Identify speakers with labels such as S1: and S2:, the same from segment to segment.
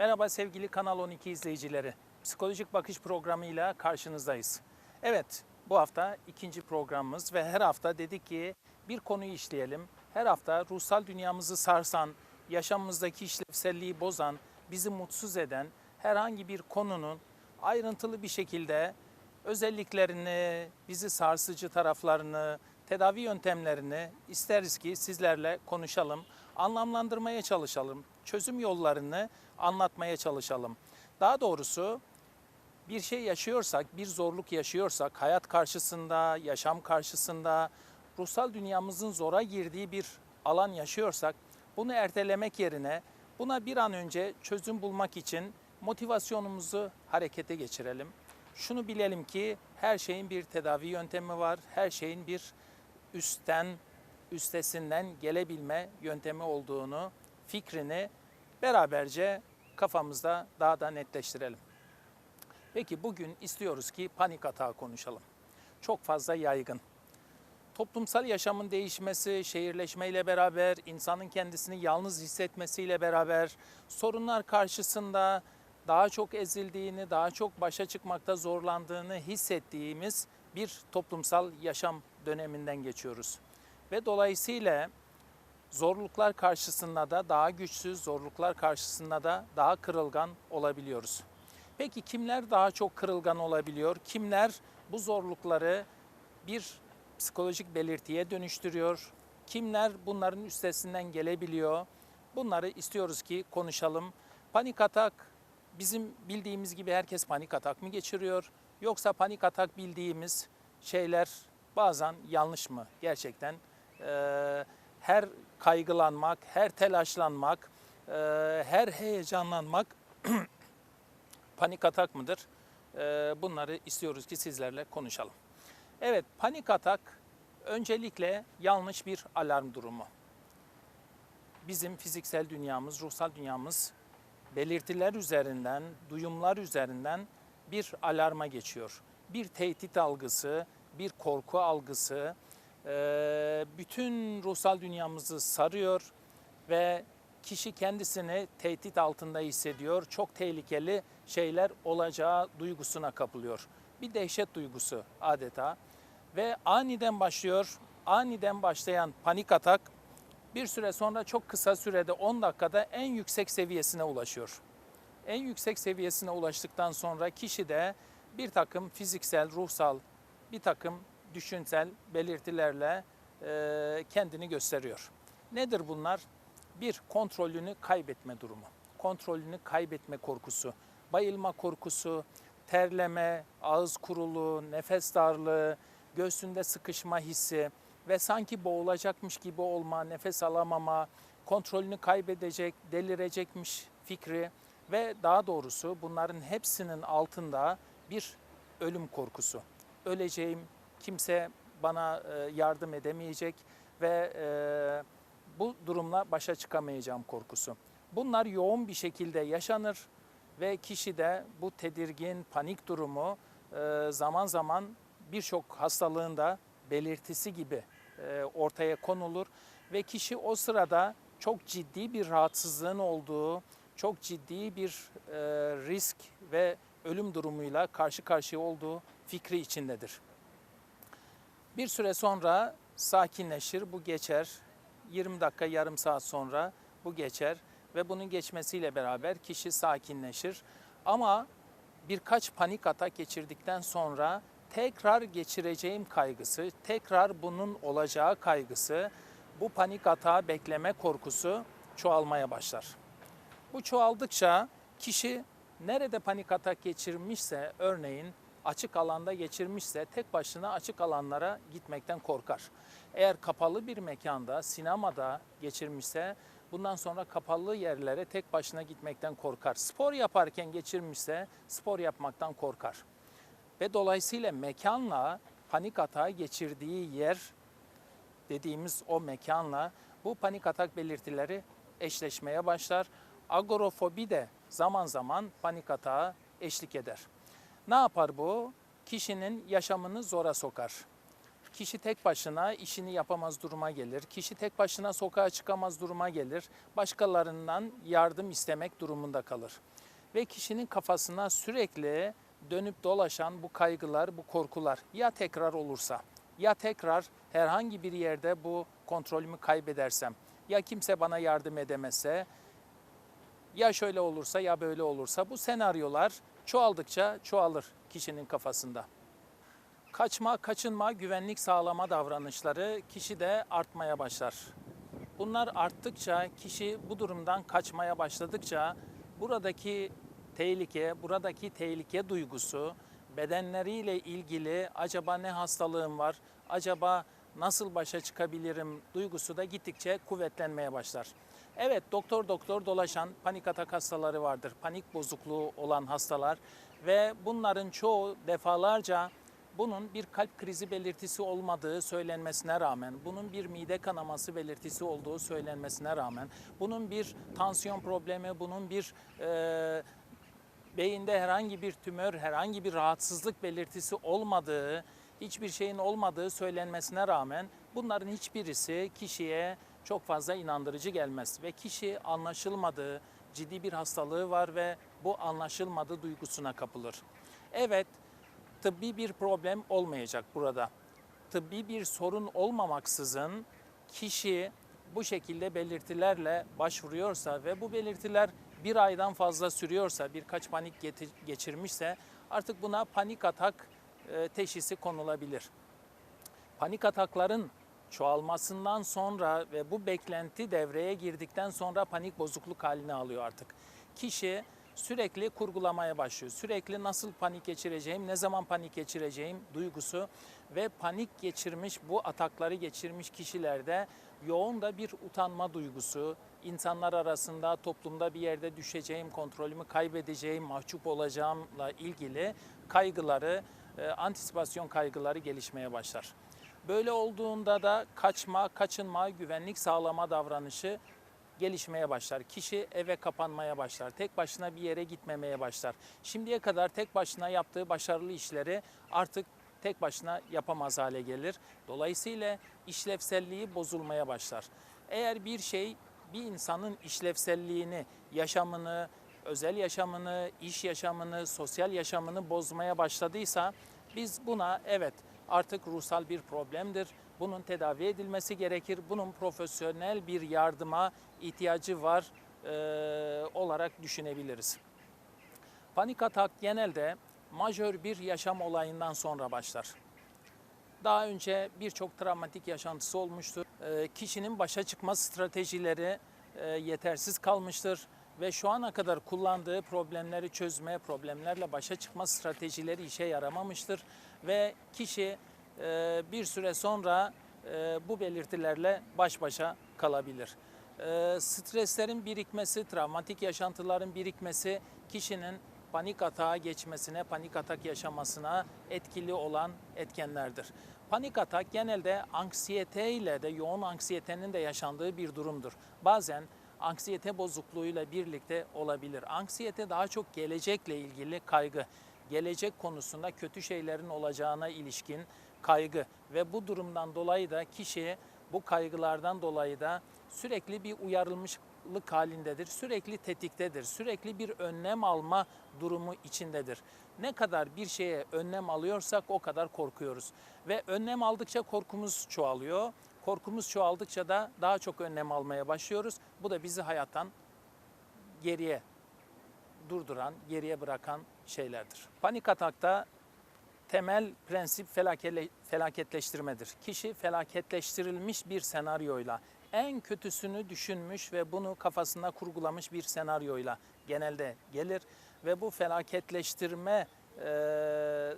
S1: Merhaba sevgili Kanal 12 izleyicileri. Psikolojik bakış programıyla karşınızdayız. Evet, bu hafta ikinci programımız ve her hafta dedik ki bir konuyu işleyelim. Her hafta ruhsal dünyamızı sarsan, yaşamımızdaki işlevselliği bozan, bizi mutsuz eden herhangi bir konunun ayrıntılı bir şekilde özelliklerini, bizi sarsıcı taraflarını, tedavi yöntemlerini isteriz ki sizlerle konuşalım, anlamlandırmaya çalışalım, çözüm yollarını anlatmaya çalışalım. Daha doğrusu bir şey yaşıyorsak, bir zorluk yaşıyorsak, hayat karşısında, yaşam karşısında, ruhsal dünyamızın zora girdiği bir alan yaşıyorsak, bunu ertelemek yerine buna bir an önce çözüm bulmak için motivasyonumuzu harekete geçirelim. Şunu bilelim ki her şeyin bir tedavi yöntemi var, her şeyin bir üstten, üstesinden gelebilme yöntemi olduğunu, fikrini beraberce kafamızda daha da netleştirelim. Peki bugün istiyoruz ki panik atağı konuşalım. Çok fazla yaygın. Toplumsal yaşamın değişmesi, şehirleşmeyle beraber, insanın kendisini yalnız hissetmesiyle beraber, sorunlar karşısında daha çok ezildiğini, daha çok başa çıkmakta zorlandığını hissettiğimiz bir toplumsal yaşam döneminden geçiyoruz. Ve dolayısıyla zorluklar karşısında da daha güçsüz, zorluklar karşısında da daha kırılgan olabiliyoruz. Peki kimler daha çok kırılgan olabiliyor? Kimler bu zorlukları bir psikolojik belirtiye dönüştürüyor? Kimler bunların üstesinden gelebiliyor? Bunları istiyoruz ki konuşalım. Panik atak bizim bildiğimiz gibi herkes panik atak mı geçiriyor? Yoksa panik atak bildiğimiz şeyler bazen yanlış mı gerçekten? Ee, her kaygılanmak, her telaşlanmak, e, her heyecanlanmak panik atak mıdır? Ee, bunları istiyoruz ki sizlerle konuşalım. Evet, panik atak öncelikle yanlış bir alarm durumu. Bizim fiziksel dünyamız, ruhsal dünyamız belirtiler üzerinden, duyumlar üzerinden bir alarma geçiyor. Bir tehdit algısı, bir korku algısı e, bütün ruhsal dünyamızı sarıyor ve kişi kendisini tehdit altında hissediyor. Çok tehlikeli şeyler olacağı duygusuna kapılıyor. Bir dehşet duygusu adeta ve aniden başlıyor. Aniden başlayan panik atak bir süre sonra çok kısa sürede 10 dakikada en yüksek seviyesine ulaşıyor. En yüksek seviyesine ulaştıktan sonra kişi de bir takım fiziksel, ruhsal, bir takım düşünsel belirtilerle e, kendini gösteriyor. Nedir bunlar? Bir, kontrolünü kaybetme durumu. Kontrolünü kaybetme korkusu, bayılma korkusu, terleme, ağız kuruluğu, nefes darlığı, göğsünde sıkışma hissi ve sanki boğulacakmış gibi olma, nefes alamama, kontrolünü kaybedecek, delirecekmiş fikri ve daha doğrusu bunların hepsinin altında bir ölüm korkusu. Öleceğim, kimse bana e, yardım edemeyecek ve e, bu durumla başa çıkamayacağım korkusu. Bunlar yoğun bir şekilde yaşanır ve kişi de bu tedirgin, panik durumu e, zaman zaman birçok hastalığın da belirtisi gibi ortaya konulur ve kişi o sırada çok ciddi bir rahatsızlığın olduğu, çok ciddi bir risk ve ölüm durumuyla karşı karşıya olduğu fikri içindedir. Bir süre sonra sakinleşir, bu geçer. 20 dakika, yarım saat sonra bu geçer ve bunun geçmesiyle beraber kişi sakinleşir. Ama birkaç panik atak geçirdikten sonra tekrar geçireceğim kaygısı, tekrar bunun olacağı kaygısı, bu panik atağı bekleme korkusu çoğalmaya başlar. Bu çoğaldıkça kişi nerede panik atak geçirmişse örneğin açık alanda geçirmişse tek başına açık alanlara gitmekten korkar. Eğer kapalı bir mekanda, sinemada geçirmişse bundan sonra kapalı yerlere tek başına gitmekten korkar. Spor yaparken geçirmişse spor yapmaktan korkar. Ve dolayısıyla mekanla panik atağı geçirdiği yer dediğimiz o mekanla bu panik atak belirtileri eşleşmeye başlar. Agorofobi de zaman zaman panik atağa eşlik eder. Ne yapar bu? Kişinin yaşamını zora sokar. Kişi tek başına işini yapamaz duruma gelir. Kişi tek başına sokağa çıkamaz duruma gelir. Başkalarından yardım istemek durumunda kalır. Ve kişinin kafasına sürekli dönüp dolaşan bu kaygılar, bu korkular ya tekrar olursa, ya tekrar herhangi bir yerde bu kontrolümü kaybedersem, ya kimse bana yardım edemezse, ya şöyle olursa ya böyle olursa bu senaryolar çoğaldıkça çoğalır kişinin kafasında. Kaçma, kaçınma, güvenlik sağlama davranışları kişide artmaya başlar. Bunlar arttıkça kişi bu durumdan kaçmaya başladıkça buradaki tehlike, buradaki tehlike duygusu bedenleriyle ilgili acaba ne hastalığım var, acaba nasıl başa çıkabilirim duygusu da gittikçe kuvvetlenmeye başlar. Evet doktor doktor dolaşan panik atak hastaları vardır. Panik bozukluğu olan hastalar ve bunların çoğu defalarca bunun bir kalp krizi belirtisi olmadığı söylenmesine rağmen, bunun bir mide kanaması belirtisi olduğu söylenmesine rağmen, bunun bir tansiyon problemi, bunun bir e, beyinde herhangi bir tümör, herhangi bir rahatsızlık belirtisi olmadığı, hiçbir şeyin olmadığı söylenmesine rağmen bunların hiçbirisi kişiye çok fazla inandırıcı gelmez ve kişi anlaşılmadığı ciddi bir hastalığı var ve bu anlaşılmadığı duygusuna kapılır. Evet, tıbbi bir problem olmayacak burada. Tıbbi bir sorun olmamaksızın kişi bu şekilde belirtilerle başvuruyorsa ve bu belirtiler bir aydan fazla sürüyorsa, birkaç panik geçirmişse artık buna panik atak teşhisi konulabilir. Panik atakların çoğalmasından sonra ve bu beklenti devreye girdikten sonra panik bozukluk halini alıyor artık. Kişi sürekli kurgulamaya başlıyor. Sürekli nasıl panik geçireceğim, ne zaman panik geçireceğim duygusu ve panik geçirmiş, bu atakları geçirmiş kişilerde yoğun da bir utanma duygusu, insanlar arasında, toplumda bir yerde düşeceğim, kontrolümü kaybedeceğim, mahcup olacağımla ilgili kaygıları, e, antisipasyon kaygıları gelişmeye başlar. Böyle olduğunda da kaçma, kaçınma, güvenlik sağlama davranışı gelişmeye başlar. Kişi eve kapanmaya başlar. Tek başına bir yere gitmemeye başlar. Şimdiye kadar tek başına yaptığı başarılı işleri artık tek başına yapamaz hale gelir. Dolayısıyla işlevselliği bozulmaya başlar. Eğer bir şey bir insanın işlevselliğini, yaşamını, özel yaşamını, iş yaşamını, sosyal yaşamını bozmaya başladıysa biz buna evet artık ruhsal bir problemdir. Bunun tedavi edilmesi gerekir. Bunun profesyonel bir yardıma ihtiyacı var eee, olarak düşünebiliriz. Panik atak genelde majör bir yaşam olayından sonra başlar. Daha önce birçok travmatik yaşantısı olmuştur. Ee, Kişinin başa çıkma stratejileri e, yetersiz kalmıştır ve şu ana kadar kullandığı problemleri çözme, problemlerle başa çıkma stratejileri işe yaramamıştır ve kişi e, bir süre sonra e, bu belirtilerle baş başa kalabilir. E, Streslerin birikmesi, travmatik yaşantıların birikmesi kişinin panik atağa geçmesine, panik atak yaşamasına etkili olan etkenlerdir. Panik atak genelde anksiyete ile de yoğun anksiyetenin de yaşandığı bir durumdur. Bazen anksiyete bozukluğuyla birlikte olabilir. Anksiyete daha çok gelecekle ilgili kaygı, gelecek konusunda kötü şeylerin olacağına ilişkin kaygı ve bu durumdan dolayı da kişi bu kaygılardan dolayı da sürekli bir uyarılmışlık halindedir. Sürekli tetiktedir. Sürekli bir önlem alma durumu içindedir. Ne kadar bir şeye önlem alıyorsak o kadar korkuyoruz. Ve önlem aldıkça korkumuz çoğalıyor. Korkumuz çoğaldıkça da daha çok önlem almaya başlıyoruz. Bu da bizi hayattan geriye durduran, geriye bırakan şeylerdir. Panik atakta temel prensip felaketleştirmedir. Kişi felaketleştirilmiş bir senaryoyla, en kötüsünü düşünmüş ve bunu kafasında kurgulamış bir senaryoyla genelde gelir ve bu felaketleştirme e,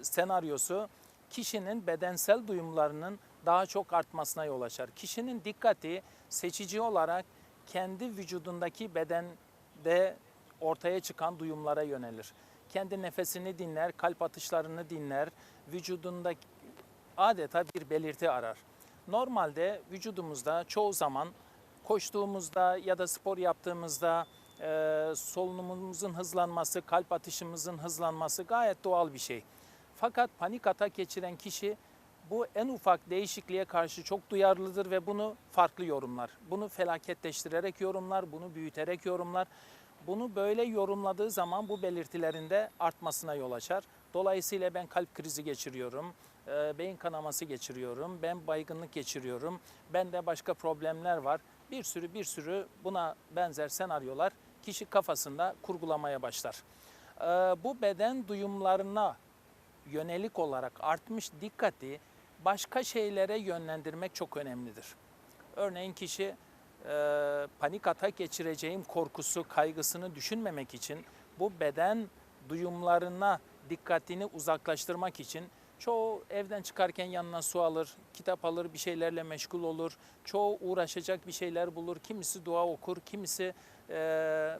S1: senaryosu kişinin bedensel duyumlarının daha çok artmasına yol açar. Kişinin dikkati seçici olarak kendi vücudundaki bedende ortaya çıkan duyumlara yönelir. Kendi nefesini dinler, kalp atışlarını dinler, vücudunda adeta bir belirti arar. Normalde vücudumuzda çoğu zaman koştuğumuzda ya da spor yaptığımızda e, solunumumuzun hızlanması, kalp atışımızın hızlanması gayet doğal bir şey. Fakat panik atak geçiren kişi bu en ufak değişikliğe karşı çok duyarlıdır ve bunu farklı yorumlar. Bunu felaketleştirerek yorumlar, bunu büyüterek yorumlar. Bunu böyle yorumladığı zaman bu belirtilerinde artmasına yol açar. Dolayısıyla ben kalp krizi geçiriyorum, e, beyin kanaması geçiriyorum, ben baygınlık geçiriyorum, bende başka problemler var. Bir sürü bir sürü buna benzer senaryolar kişi kafasında kurgulamaya başlar. E, Bu beden duyumlarına yönelik olarak artmış dikkati başka şeylere yönlendirmek çok önemlidir. Örneğin kişi e, panik atak geçireceğim korkusu, kaygısını düşünmemek için bu beden duyumlarına dikkatini uzaklaştırmak için çoğu evden çıkarken yanına su alır, kitap alır, bir şeylerle meşgul olur. Çoğu uğraşacak bir şeyler bulur. Kimisi dua okur, kimisi e,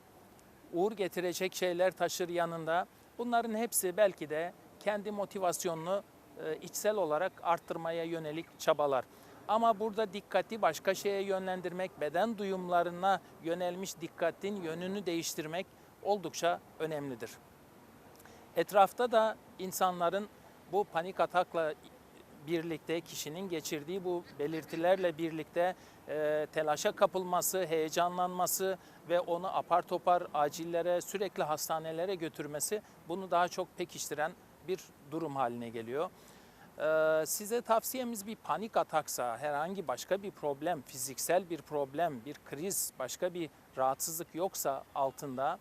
S1: uğur getirecek şeyler taşır yanında. Bunların hepsi belki de kendi motivasyonunu içsel olarak arttırmaya yönelik çabalar. Ama burada dikkati başka şeye yönlendirmek, beden duyumlarına yönelmiş dikkatin yönünü değiştirmek oldukça önemlidir. Etrafta da insanların bu panik atakla birlikte kişinin geçirdiği bu belirtilerle birlikte e, telaşa kapılması, heyecanlanması ve onu apar topar acillere, sürekli hastanelere götürmesi bunu daha çok pekiştiren bir durum haline geliyor. Ee, size tavsiyemiz bir panik ataksa, herhangi başka bir problem, fiziksel bir problem, bir kriz, başka bir rahatsızlık yoksa altında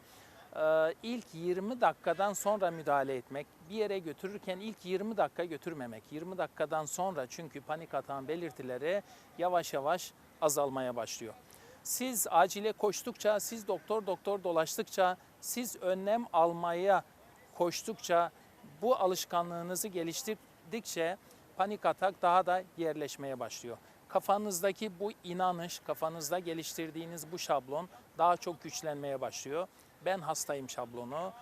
S1: e, ilk 20 dakikadan sonra müdahale etmek, bir yere götürürken ilk 20 dakika götürmemek. 20 dakikadan sonra çünkü panik atağın belirtileri yavaş yavaş azalmaya başlıyor. Siz acile koştukça, siz doktor doktor dolaştıkça, siz önlem almaya koştukça bu alışkanlığınızı geliştirdikçe panik atak daha da yerleşmeye başlıyor. Kafanızdaki bu inanış, kafanızda geliştirdiğiniz bu şablon daha çok güçlenmeye başlıyor. Ben hastayım şablonu.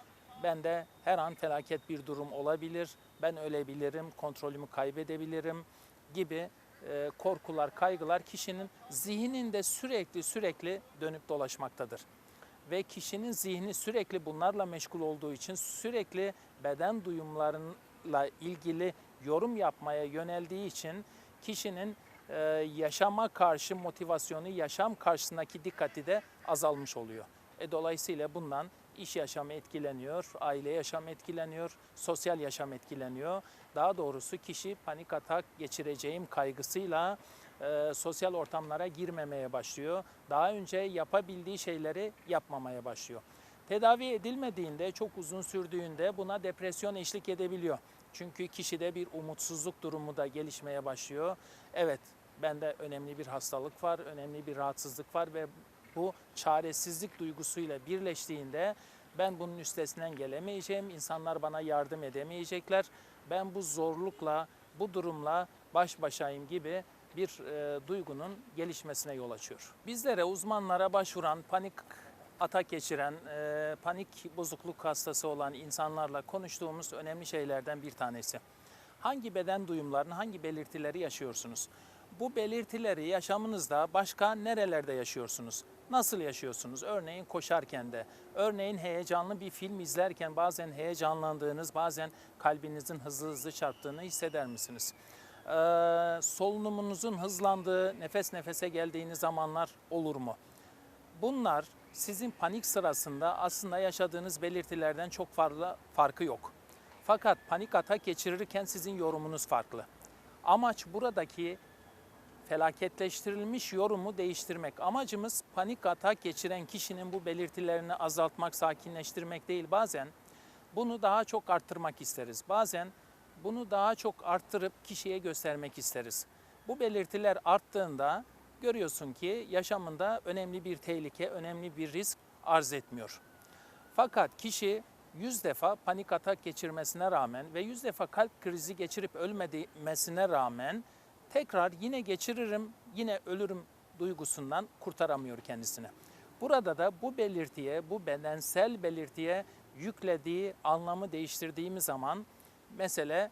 S1: Bende her an felaket bir durum olabilir. Ben ölebilirim, kontrolümü kaybedebilirim gibi e, korkular, kaygılar kişinin zihninde sürekli sürekli dönüp dolaşmaktadır ve kişinin zihni sürekli bunlarla meşgul olduğu için sürekli beden duyumlarıyla ilgili yorum yapmaya yöneldiği için kişinin e, yaşama karşı motivasyonu, yaşam karşısındaki dikkati de azalmış oluyor. E, dolayısıyla bundan iş yaşamı etkileniyor, aile yaşamı etkileniyor, sosyal yaşam etkileniyor. Daha doğrusu kişi panik atak geçireceğim kaygısıyla e, sosyal ortamlara girmemeye başlıyor. Daha önce yapabildiği şeyleri yapmamaya başlıyor. Tedavi edilmediğinde, çok uzun sürdüğünde buna depresyon eşlik edebiliyor. Çünkü kişide bir umutsuzluk durumu da gelişmeye başlıyor. Evet, bende önemli bir hastalık var, önemli bir rahatsızlık var ve bu çaresizlik duygusuyla birleştiğinde ben bunun üstesinden gelemeyeceğim, insanlar bana yardım edemeyecekler. Ben bu zorlukla, bu durumla baş başayım gibi bir e, duygunun gelişmesine yol açıyor. Bizlere uzmanlara başvuran, panik atak geçiren, e, panik bozukluk hastası olan insanlarla konuştuğumuz önemli şeylerden bir tanesi. Hangi beden duyumlarını, hangi belirtileri yaşıyorsunuz? Bu belirtileri yaşamınızda başka nerelerde yaşıyorsunuz? Nasıl yaşıyorsunuz? Örneğin koşarken de, örneğin heyecanlı bir film izlerken bazen heyecanlandığınız, bazen kalbinizin hızlı hızlı çarptığını hisseder misiniz? Ee, solunumunuzun hızlandığı, nefes nefese geldiğiniz zamanlar olur mu? Bunlar sizin panik sırasında aslında yaşadığınız belirtilerden çok fazla farkı yok. Fakat panik atak geçirirken sizin yorumunuz farklı. Amaç buradaki felaketleştirilmiş yorumu değiştirmek. Amacımız panik atak geçiren kişinin bu belirtilerini azaltmak, sakinleştirmek değil. Bazen bunu daha çok arttırmak isteriz. Bazen bunu daha çok arttırıp kişiye göstermek isteriz. Bu belirtiler arttığında görüyorsun ki yaşamında önemli bir tehlike, önemli bir risk arz etmiyor. Fakat kişi 100 defa panik atak geçirmesine rağmen ve 100 defa kalp krizi geçirip ölmemesine rağmen tekrar yine geçiririm, yine ölürüm duygusundan kurtaramıyor kendisini. Burada da bu belirtiye, bu bedensel belirtiye yüklediği anlamı değiştirdiğimiz zaman mesele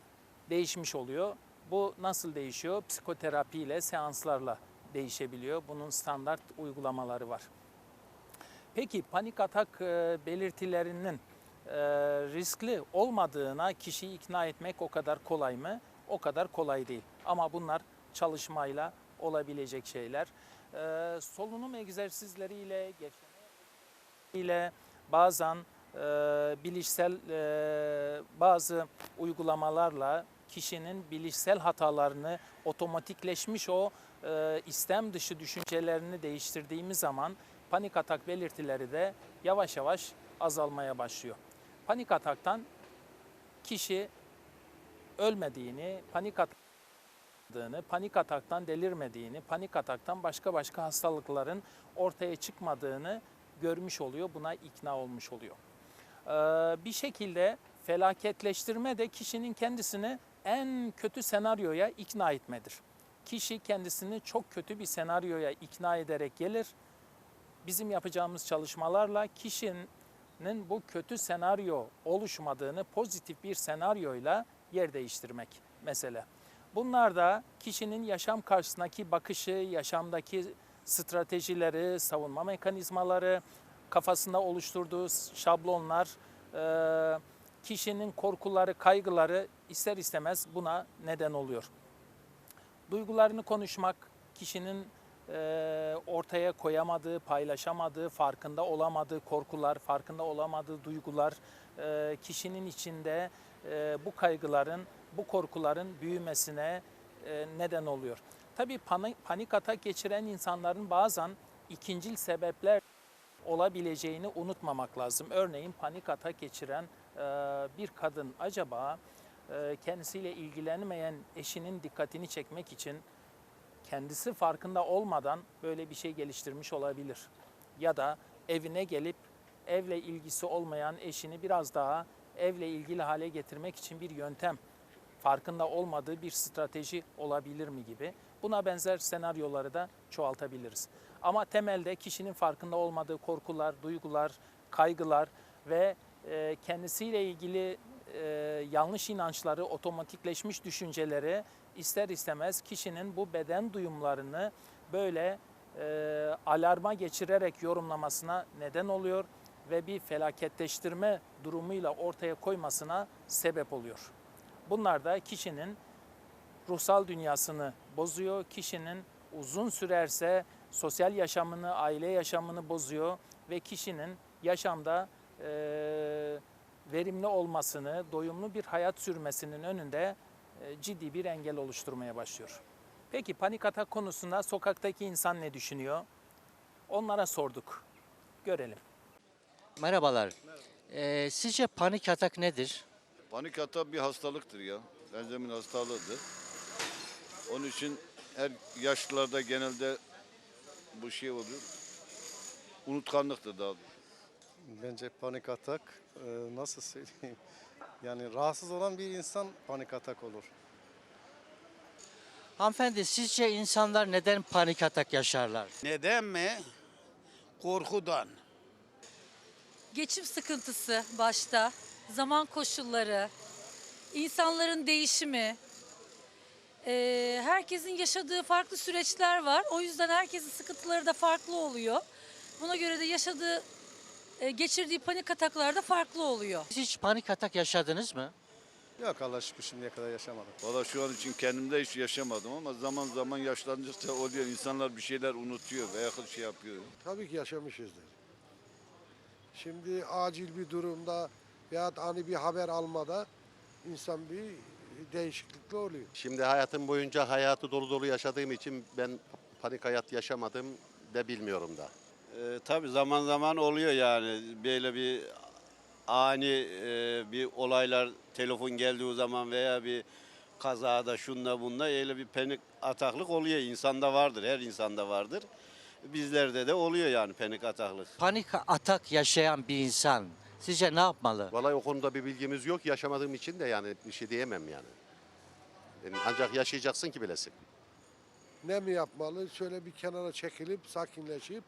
S1: değişmiş oluyor. Bu nasıl değişiyor? Psikoterapi ile, seanslarla değişebiliyor. Bunun standart uygulamaları var. Peki panik atak e, belirtilerinin e, riskli olmadığına kişiyi ikna etmek o kadar kolay mı? o kadar kolay değil. Ama bunlar çalışmayla olabilecek şeyler. Ee, solunum egzersizleriyle, ile bazen e, bilişsel e, bazı uygulamalarla kişinin bilişsel hatalarını otomatikleşmiş o e, istem dışı düşüncelerini değiştirdiğimiz zaman panik atak belirtileri de yavaş yavaş azalmaya başlıyor. Panik ataktan kişi ölmediğini, panik atadığını, panik ataktan delirmediğini, panik ataktan başka başka hastalıkların ortaya çıkmadığını görmüş oluyor, buna ikna olmuş oluyor. Ee, bir şekilde felaketleştirme de kişinin kendisini en kötü senaryoya ikna etmedir. Kişi kendisini çok kötü bir senaryoya ikna ederek gelir. Bizim yapacağımız çalışmalarla kişinin bu kötü senaryo oluşmadığını pozitif bir senaryoyla yer değiştirmek mesele. Bunlar da kişinin yaşam karşısındaki bakışı, yaşamdaki stratejileri, savunma mekanizmaları, kafasında oluşturduğu şablonlar, kişinin korkuları, kaygıları ister istemez buna neden oluyor. Duygularını konuşmak, kişinin e, ortaya koyamadığı, paylaşamadığı, farkında olamadığı korkular, farkında olamadığı duygular, e, kişinin içinde e, bu kaygıların, bu korkuların büyümesine e, neden oluyor. Tabii panik, panik atak geçiren insanların bazen ikincil sebepler olabileceğini unutmamak lazım. Örneğin panik atak geçiren e, bir kadın acaba kendisiyle ilgilenmeyen eşinin dikkatini çekmek için kendisi farkında olmadan böyle bir şey geliştirmiş olabilir. Ya da evine gelip evle ilgisi olmayan eşini biraz daha evle ilgili hale getirmek için bir yöntem farkında olmadığı bir strateji olabilir mi gibi. Buna benzer senaryoları da çoğaltabiliriz. Ama temelde kişinin farkında olmadığı korkular, duygular, kaygılar ve e, kendisiyle ilgili e, yanlış inançları, otomatikleşmiş düşünceleri ister istemez kişinin bu beden duyumlarını böyle e, alarma geçirerek yorumlamasına neden oluyor ve bir felaketleştirme durumuyla ortaya koymasına sebep oluyor. Bunlar da kişinin ruhsal dünyasını bozuyor. Kişinin uzun sürerse sosyal yaşamını, aile yaşamını bozuyor ve kişinin yaşamda e, verimli olmasını, doyumlu bir hayat sürmesinin önünde e, ciddi bir engel oluşturmaya başlıyor. Peki panik atak konusunda sokaktaki insan ne düşünüyor? Onlara sorduk. Görelim.
S2: Merhabalar. Ee, sizce panik atak nedir?
S3: Panik atak bir hastalıktır ya. Benjamin hastalığıdır. Onun için her yaşlılarda genelde bu şey oluyor. Unutkanlıktır daha doğrusu.
S4: Bence panik atak e, nasıl söyleyeyim? Yani rahatsız olan bir insan panik atak olur.
S2: Hanımefendi sizce insanlar neden panik atak yaşarlar?
S5: Neden mi? Korkudan.
S6: geçim sıkıntısı başta, zaman koşulları, insanların değişimi, eee, herkesin yaşadığı farklı süreçler var. O yüzden herkesin sıkıntıları da farklı oluyor. Buna göre de yaşadığı, eee, geçirdiği panik ataklar da farklı oluyor.
S2: Siz hiç panik atak yaşadınız mı?
S4: Yok Allah şükür şimdiye kadar yaşamadım.
S3: Valla şu an için kendimde hiç yaşamadım ama zaman zaman yaşlandıkça oluyor. İnsanlar bir şeyler unutuyor veya şey yapıyor.
S7: Tabii ki yaşamışızdır. Şimdi acil bir durumda veya ani bir haber almada insan bir değişiklikli oluyor.
S8: Şimdi hayatım boyunca hayatı dolu dolu yaşadığım için ben panik hayat yaşamadım ve bilmiyorum da.
S5: Ee, tabii zaman zaman oluyor yani böyle bir ani e, bir olaylar telefon geldiği zaman veya bir kazada şunda bunda öyle bir panik ataklık oluyor. İnsanda vardır, her insanda vardır. Bizlerde de oluyor yani panik ataklık.
S2: Panik atak yaşayan bir insan sizce ne yapmalı?
S8: Vallahi o konuda bir bilgimiz yok. Yaşamadığım için de yani bir şey diyemem yani. Yani ancak yaşayacaksın ki bilesin.
S7: Ne mi yapmalı? Şöyle bir kenara çekilip sakinleşip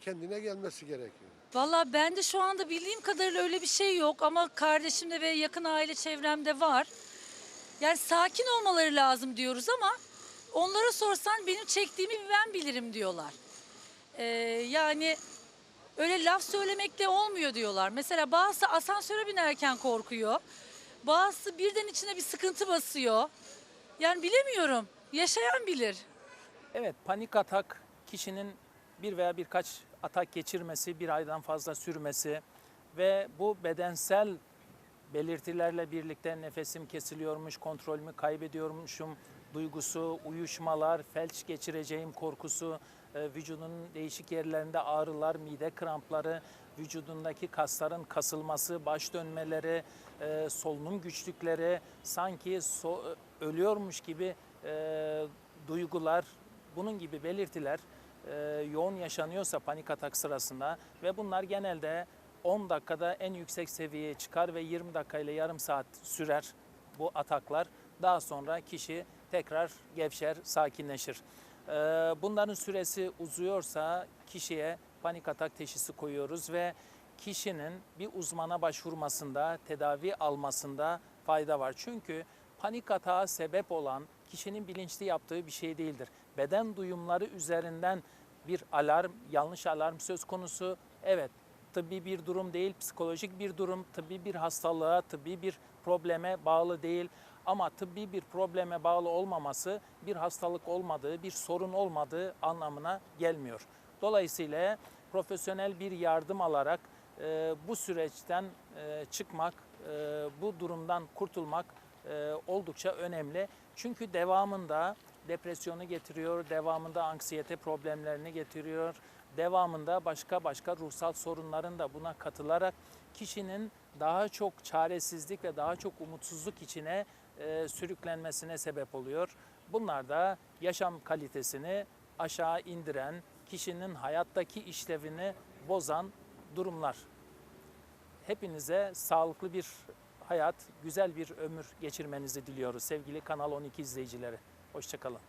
S7: kendine gelmesi gerekiyor.
S6: Valla bende şu anda bildiğim kadarıyla öyle bir şey yok ama kardeşimde ve yakın aile çevremde var. Yani sakin olmaları lazım diyoruz ama onlara sorsan benim çektiğimi ben bilirim diyorlar. Ee, yani öyle laf söylemekle olmuyor diyorlar. Mesela bazısı asansöre binerken korkuyor. Bazısı birden içine bir sıkıntı basıyor. Yani bilemiyorum. Yaşayan bilir.
S1: Evet, panik atak kişinin bir veya birkaç atak geçirmesi, bir aydan fazla sürmesi ve bu bedensel belirtilerle birlikte nefesim kesiliyormuş, kontrolümü kaybediyormuşum duygusu, uyuşmalar, felç geçireceğim korkusu, e, vücudun değişik yerlerinde ağrılar, mide krampları, vücudundaki kasların kasılması, baş dönmeleri, e, solunum güçlükleri, sanki so- ölüyormuş gibi e, duygular, bunun gibi belirtiler e, yoğun yaşanıyorsa panik atak sırasında ve bunlar genelde 10 dakikada en yüksek seviyeye çıkar ve 20 dakika ile yarım saat sürer bu ataklar. Daha sonra kişi tekrar gevşer, sakinleşir. E, bunların süresi uzuyorsa kişiye panik atak teşhisi koyuyoruz ve kişinin bir uzmana başvurmasında, tedavi almasında fayda var. Çünkü panik atağa sebep olan kişinin bilinçli yaptığı bir şey değildir. Beden duyumları üzerinden bir alarm, yanlış alarm söz konusu. Evet, tıbbi bir durum değil, psikolojik bir durum, tıbbi bir hastalığa, tıbbi bir probleme bağlı değil. Ama tıbbi bir probleme bağlı olmaması bir hastalık olmadığı, bir sorun olmadığı anlamına gelmiyor. Dolayısıyla profesyonel bir yardım alarak e, bu süreçten e, çıkmak, e, bu durumdan kurtulmak e, oldukça önemli. Çünkü devamında depresyonu getiriyor, devamında anksiyete problemlerini getiriyor, devamında başka başka ruhsal sorunların da buna katılarak kişinin daha çok çaresizlik ve daha çok umutsuzluk içine e, sürüklenmesine sebep oluyor. Bunlar da yaşam kalitesini aşağı indiren, kişinin hayattaki işlevini bozan durumlar. Hepinize sağlıklı bir hayat, güzel bir ömür geçirmenizi diliyoruz sevgili Kanal 12 izleyicileri. Hoşçakalın.